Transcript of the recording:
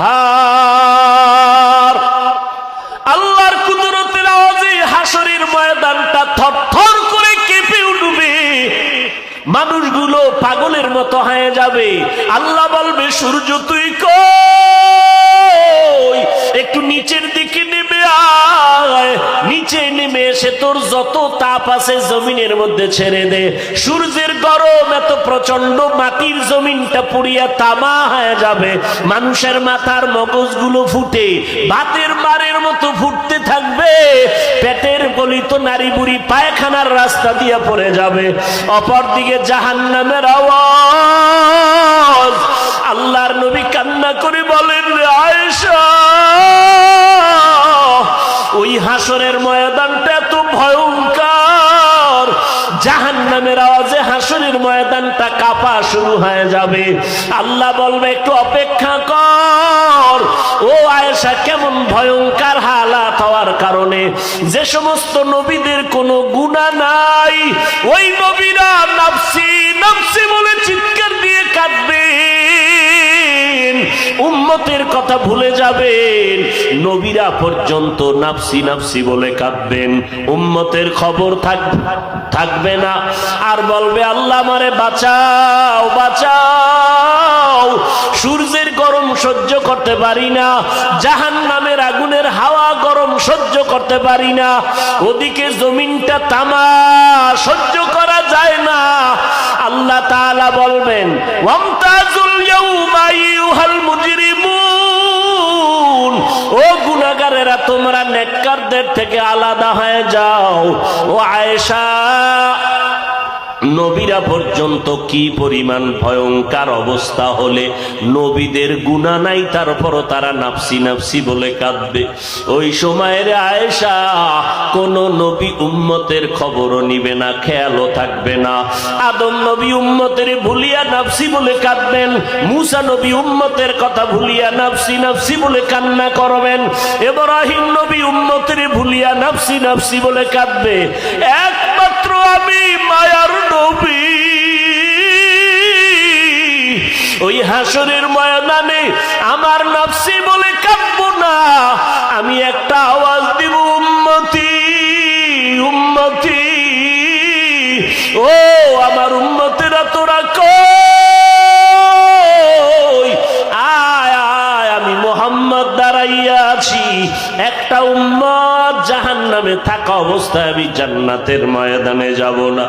কাহার আল্লাহর কুদরতের আওয়াজে হাসরের ময়দানটা থরথর করে কেঁপে উঠবে। মানুষগুলো পাগলের মতো হয়ে যাবে। আল্লাহ বলবে, সূর্য তুই কই নেমে এসে তোর যত তাপ আছে জমিনের মধ্যে ছেড়ে দে। সূর্যের গরম এত প্রচণ্ড মাটির জমিনটা পুড়িয়া তামা হয়ে যাবে। মানুষের মাথার মগজগুলো ফুটে ভাতের মারের মতো ফুটতে থাকবে। পেটের গলিত নারী বুড়ি পায়খানার রাস্তা দিয়ে পড়ে যাবে। অপরদিকে জাহান নামের আওয়াজ। আল্লাহর নবী কান্না করে বলেন আয়েশা হাসরের ময়দানটা এত ভয়ঙ্কর। জাহান নামের আওয়াজে হাসরের ময়দানটা কাপা শুরু হয়ে যাবে। আল্লাহ বলবে, একটু অপেক্ষা কর। ও আয়েশা, কেমন ভয়ঙ্কর হালাত হওয়ার কারণে যে সমস্ত নবীদের কোনো গুণা নাই। ওই নবীরা নাফসি নাফসি বলে চিৎকার দিয়ে কাঁদবেন কথা ভুলে যাবেন। নবীরা পর্যন্ত নাফসি নাফসি বলে কাঁদবেন। উম্মতের খবর থাক থাকবে না। আর বলবে, আল্লাহ মারে বাঁচাও বাঁচাও। সূর্যের গরম সহ্য করতে পারি না। জাহান নামের আগুনের হাওয়া গরম সহ্য করতে পারি না। ওদিকে জমিনটা তামা সহ্য করা যায় না। আল্লাহ তাআলা বলবেন, ওয়ামতাজুল ইয়াউমা নেককারদের থেকে আলাদা হয়ে যাও ও আয়েশা নবীরা পর্যন্ত কি পরিমাণ ভয়ঙ্কর অবস্থা হলে? নবীদের গুণা নাই, তারপরও তারা নাফসি নাফসি বলে কাঁদবে। ওই সময়ের আয়েশা কোন নবী উম্মতের খবরও নিবে না, খেয়ালও থাকবে না। আদম নবী উম্মতের ভুলিয়া নাফসি বলে কাঁদবেন, মুসা নবী উম্মতের কথা ভুলিয়া নাফসি নাফসি বলে কান্না করবেন, এব্রাহিম নবী উম্মতের ভুলিয়া নাফসি নাফসি বলে কাঁদবে। একমাত্র আমি মায়ার নবী। ওই হাসরের ময়দানে আমার নফসি বলে কাঁদবো না। আমি একটা আওয়াজ দিব, উম্মতি উম্মতি। ও আমার উম্মতেরা, তোরা কই? উম্মত জাহান নামে থাকা অবস্থায় আমি জান্নাতের ময়দানে যাব না।